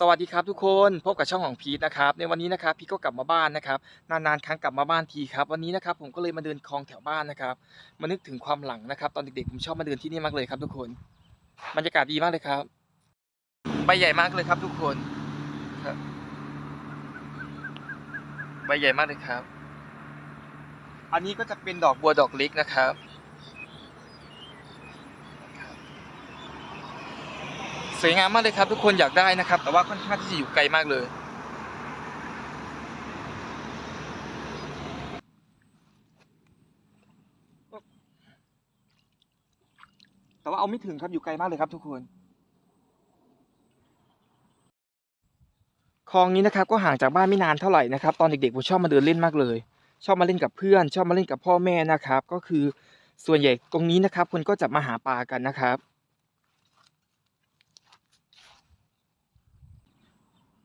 สวัสดีครับทุกคนพบกับช่องของพีทนะครับในวันนี้นะครับพีทก็กลับมาบ้านนะครับนานๆครั้งกลับมาบ้านทีครับวันนี้นะครับผมก็เลยมาเดินคลองแถวบ้านนะครับมานึกถึงความหลังนะครับ ตอนเด็กๆผมชอบมาเดินที่นี่มากเลยครับ ทุกคนบรรยากาศดีมากเลยครับใบใหญ่มากเลยครับ ทุกคนครับใบใหญ่มากเลยครับ อันนี้ก็จะเป็นดอกบัวดอกเล็กนะครับ สวยงามมากเลยครับทุกคนอยากได้นะครับ แต่ว่าค่อนข้างที่จะอยู่ไกลมากเลย แต่ว่าเอาไม่ถึงครับอยู่ไกลมากเลยครับทุกคนคลองนี้นะครับก็ห่างจากบ้านไม่นานเท่าไหร่นะครับ ตอนเด็กๆผมชอบมาเดินเล่นมากเลย ชอบมาเล่นกับเพื่อน ชอบมาเล่นกับพ่อแม่นะครับ ก็คือส่วนใหญ่ตรงนี้นะครับคนก็จะมาหาปลากันนะครับ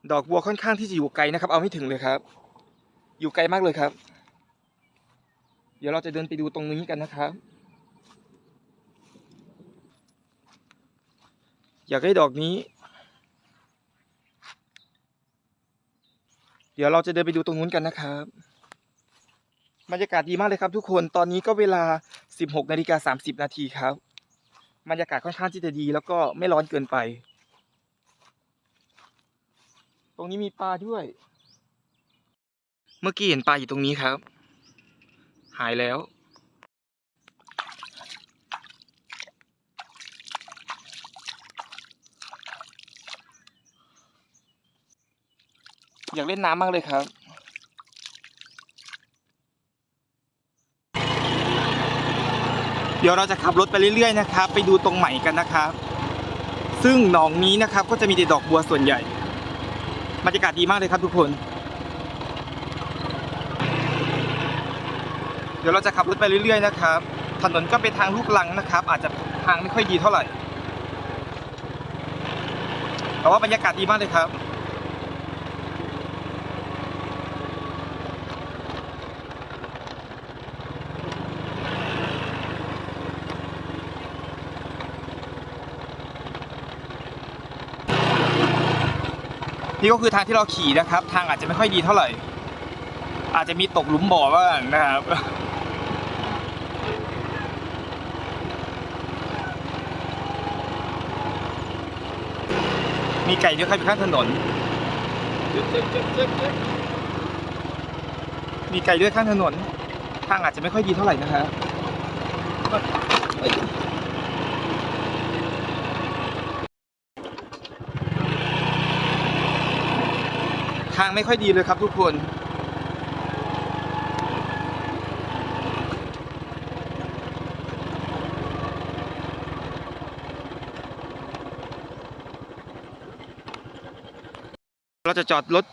ดอกบัวค่อนข้างที่จะอยู่ไกลนะครับ เอาไม่ถึงเลยครับ อยู่ไกลมากเลยครับ เดี๋ยวเราจะเดินไปดูตรงนี้กันนะครับ อยากได้ดอกนี้ เดี๋ยวเราจะเดินไปดูตรงนู้นกันนะครับบรรยากาศดีมากเลยครับ ทุกคนตอนนี้ก็เวลา 16นาฬิกา30นาทีครับบรรยากาศค่อนข้างที่จะดี แล้วก็ไม่ร้อนเกินไป รงนี้มีปลาด้วย เมื่อกี้เห็นปลาอยู่ตรงนี้ครับ หายแล้ว อยากเล่นน้ำมากเลยครับเดี๋ยวเราจะขับรถไปเรื่อยๆนะครับ ไปดูตรงใหม่กันนะครับ ซึ่งหนองนี้นะครับก็จะมีแต่ดอกบัวส่วนใหญ่ บรรยากาศดีมากเลยครับทุกคน เดี๋ยวเราจะขับรถไปเรื่อย ๆ นะครับ ถนนก็เป็นทางลูกลังนะครับ อาจจะทางไม่ค่อยดีเท่าไหร่ แต่ว่าบรรยากาศดีมากเลยครับ นี่ก็คือทางที่เราขี่นะครับ ทางอาจจะไม่ค่อยดีเท่าไหร่ อาจจะมีตกหลุมบ่อบ้างนะครับมีไก่ด้วยครับอยู่ข้างถนน มีไก่ด้วยข้างถนน ทางอาจจะไม่ค่อยดีเท่าไหร่นะครับเอ้ยทาง ไม่ค่อยดีเลยครับทุกคนเราจะจอดรถ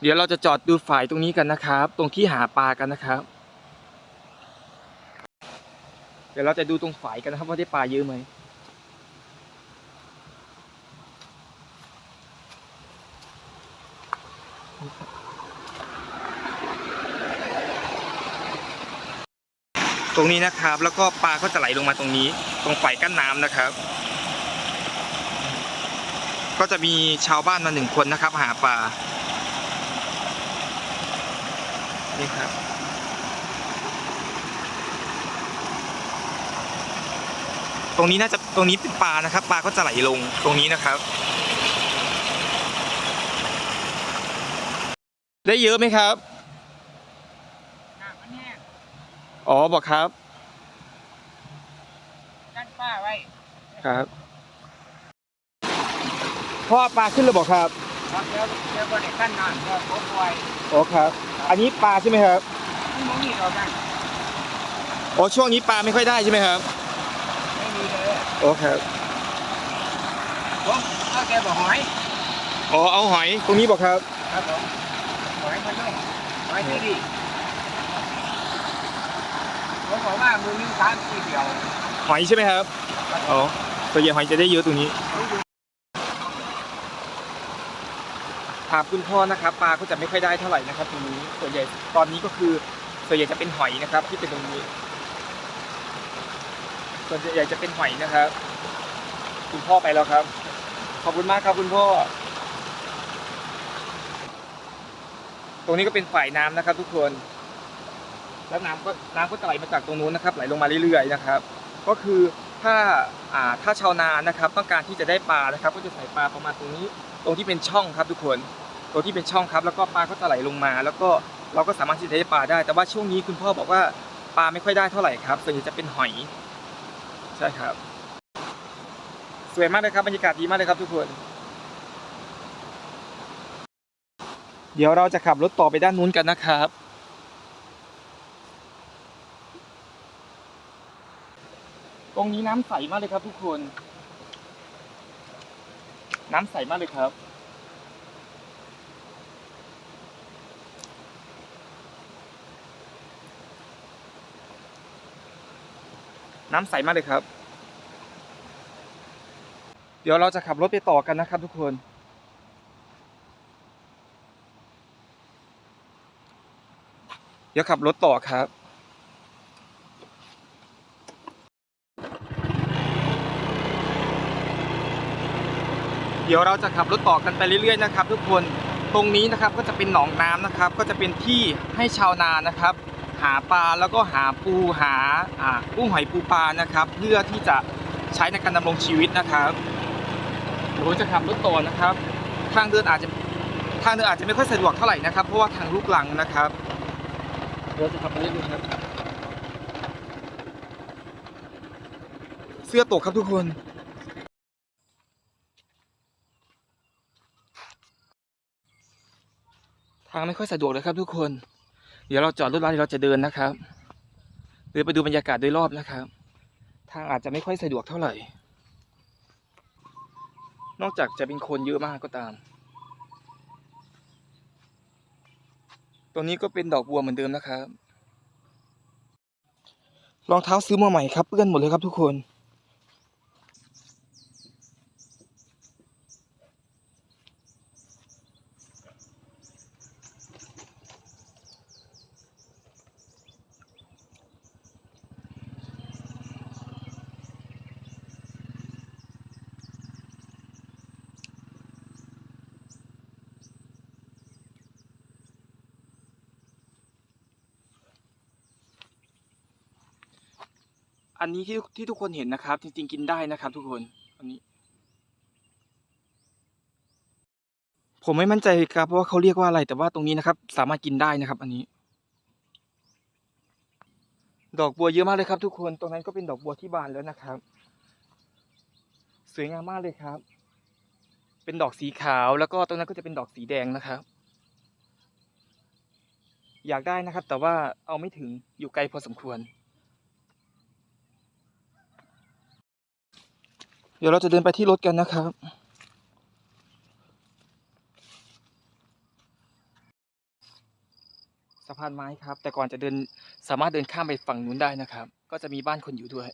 เดี๋ยวเราจะจอดดูฝ่ายตรงนี้กันนะครับ ตรงที่หาปลากันนะครับ เดี๋ยวเราจะดูตรงฝ่ายกันนะครับว่าได้ปลาเยอะไหม ตรงนี้นะครับ แล้วก็ปลาก็จะไหลลงมาตรงนี้ ตรงฝ่ายกั้นน้ำนะครับ ก็จะมีชาวบ้านมาหนึ่งคนนะครับ หาปลานี่ครับตรงนี้น่าจะตรงนี้เป็นปลานะครับ ปลาก็จะไหลลงตรงนี้นะครับ ได้เยอะไหมครับน้ำมันแห้งอ๋อบอกครับกั้นป้าไว้ ครับพ่อปลาขึ้นเลยบอกครับครับเดี๋ยวเดี๋ยวบริกั้นน้ำก็พบไว้อ๋อครับ อันนี้ปลาใช่ไหมครับไม่มองนี่เรากันอ๋อช่วงนี้ปลาไม่ค่อยได้ใช่ไหมครับไม่มีเลยอ๋อครับผมเอาแกบอกหอย อ๋อเอาหอยตรงนี้บอกครับ ครับผม หอยมันต้องหอยที่ดีผมบอกว่ามือนึงสามสี่เดียวหอยใช่ไหมครับอ๋อตัวใหญ่หอยจะได้เยอะตรงนี้ถามคุณพ่อนะครับปลาก็จะไม่ค่อยได้เท่าไหร่นะครับตรงนี้ส่วนใหญ่ตอนนี้ก็คือส่วนใหญ่จะเป็นหอยนะครับ ที่เป็นตรงนี้ ส่วนใหญ่จะเป็นหอยนะครับ คุณพ่อไปแล้วครับ ขอบคุณมากครับคุณพ่อ ตรงนี้ก็เป็นฝ่ายน้ำนะครับ ทุกคน แล้วน้ำก็น้ำก็จะไหลมาจากตรงนู้นนะครับ ไหลลงมาเรื่อยๆนะครับ ก็คือถ้าอ่าถ้าชาวนานะครับ ต้องการที่จะได้ปลานะครับ ก็จะใส่ปลาประมาณตรงนี้ ตรงที่เป็นช่องครับ ทุกคนตรงที่เป็นช่องครับ แล้วก็ปลาก็จะไหลลงมา แล้วก็เราก็สามารถที่จะได้ปลาได้ แต่ว่าช่วงนี้คุณพ่อบอกว่าปลาไม่ค่อยได้เท่าไหร่ครับ ส่วนใหญ่จะเป็นหอย ใช่ครับ สวยมากเลยครับบรรยากาศดีมากเลยครับทุกคน เดี๋ยวเราจะขับรถต่อไปด้านนู้นกันนะครับ ตรงนี้น้ำใสมากเลยครับทุกคน น้ำใสมากเลยครับ น้ำใสมากเลยครับ เดี๋ยวเราจะขับรถไปต่อกันนะครับทุกคน เดี๋ยวขับรถต่อครับเดี๋ยวเราจะขับรถต่อกันไปเรื่อยๆนะครับ ทุกคนตรงนี้นะครับก็จะเป็นหนองน้ำนะครับ ก็จะเป็นที่ให้ชาวนานะครับ หาปลาแล้วก็หาปูหาอ่ากุ้งหอยปูปลานะครับ เพื่อที่จะใช้ในการดำรงชีวิตนะครับเดี๋ยวผมจะขับรถต่อนะครับ ทางเดินอาจจะทางเดินอาจจะไม่ค่อยสะดวกเท่าไหร่นะครับ เพราะว่าทางลูกลังนะครับ เดี๋ยวจะขับไปเรื่อยๆครับ เสื้อตกครับทุกคน ทางไม่ค่อยสะดวกเลยครับทุกคน เดี๋ยวเราจอดรถแล้วเดี๋ยวเราจะเดินนะครับเดินไปดูบรรยากาศโดยรอบนะครับ ทางอาจจะไม่ค่อยสะดวกเท่าไหร่ นอกจากจะเป็นคนเยอะมากก็ตาม ตรงนี้ก็เป็นดอกบัวเหมือนเดิมนะครับ รองเท้าซื้อมาใหม่ครับเปื้อนหมดเลยครับทุกคน อันนี้ที่ที่ทุกคนเห็นนะครับ จริงๆกินได้นะครับ ทุกคนอันนี้ ผมไม่มั่นใจครับเพราะว่าเขาเรียกว่าอะไร แต่ว่าตรงนี้นะครับ สามารถกินได้นะครับ อันนี้ ดอกบัวเยอะมากเลยครับ ทุกคนตรงนั้นก็เป็นดอกบัวที่บานแล้วนะครับ สวยงามมากเลยครับ เป็นดอกสีขาวแล้วก็ตรงนั้นก็จะเป็นดอกสีแดงนะครับอยากได้นะครับ แต่ว่าเอาไม่ถึงอยู่ไกลพอสมควร ดี๋ยวเราจะเดินไปที่รถกันนะครับ สะพานไม้ครับ แต่ก่อนจะเดินสามารถเดินข้ามไปฝั่งนู้นได้นะครับ ก็จะมีบ้านคนอยู่ด้วย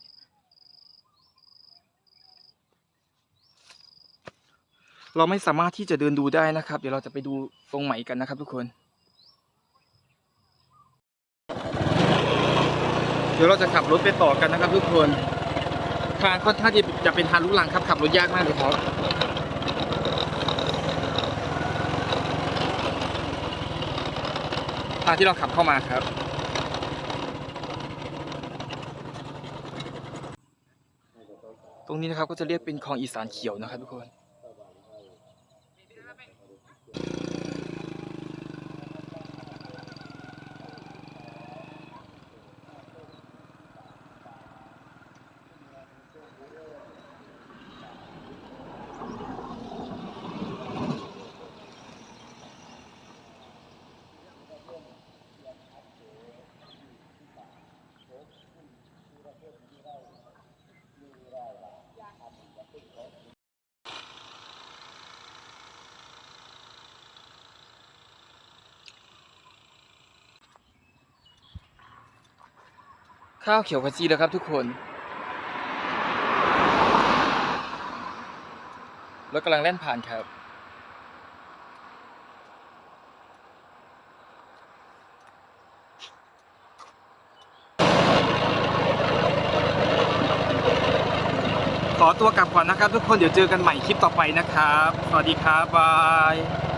เราไม่สามารถที่จะเดินดูได้นะครับ เดี๋ยวเราจะไปดูตรงใหม่กันนะครับ ทุกคนเดี๋ยวเราจะขับรถไปต่อกันนะครับ ทุกคน ทางค่อนข้างที่จะเป็นทางลูกลังครับขับรถยากมากเลยครับทางที่เราขับเข้ามาครับ ตรงนี้นะครับก็จะเรียกเป็นคลองอีสานเขียวนะครับทุกคน ข้าวเขียวขจีแล้วครับทุกคน รถกำลังแล่นผ่านครับ ขอตัวกลับก่อนนะครับ ทุกคนเดี๋ยวเจอกันใหม่คลิปต่อไปนะครับ สวัสดีครับบาย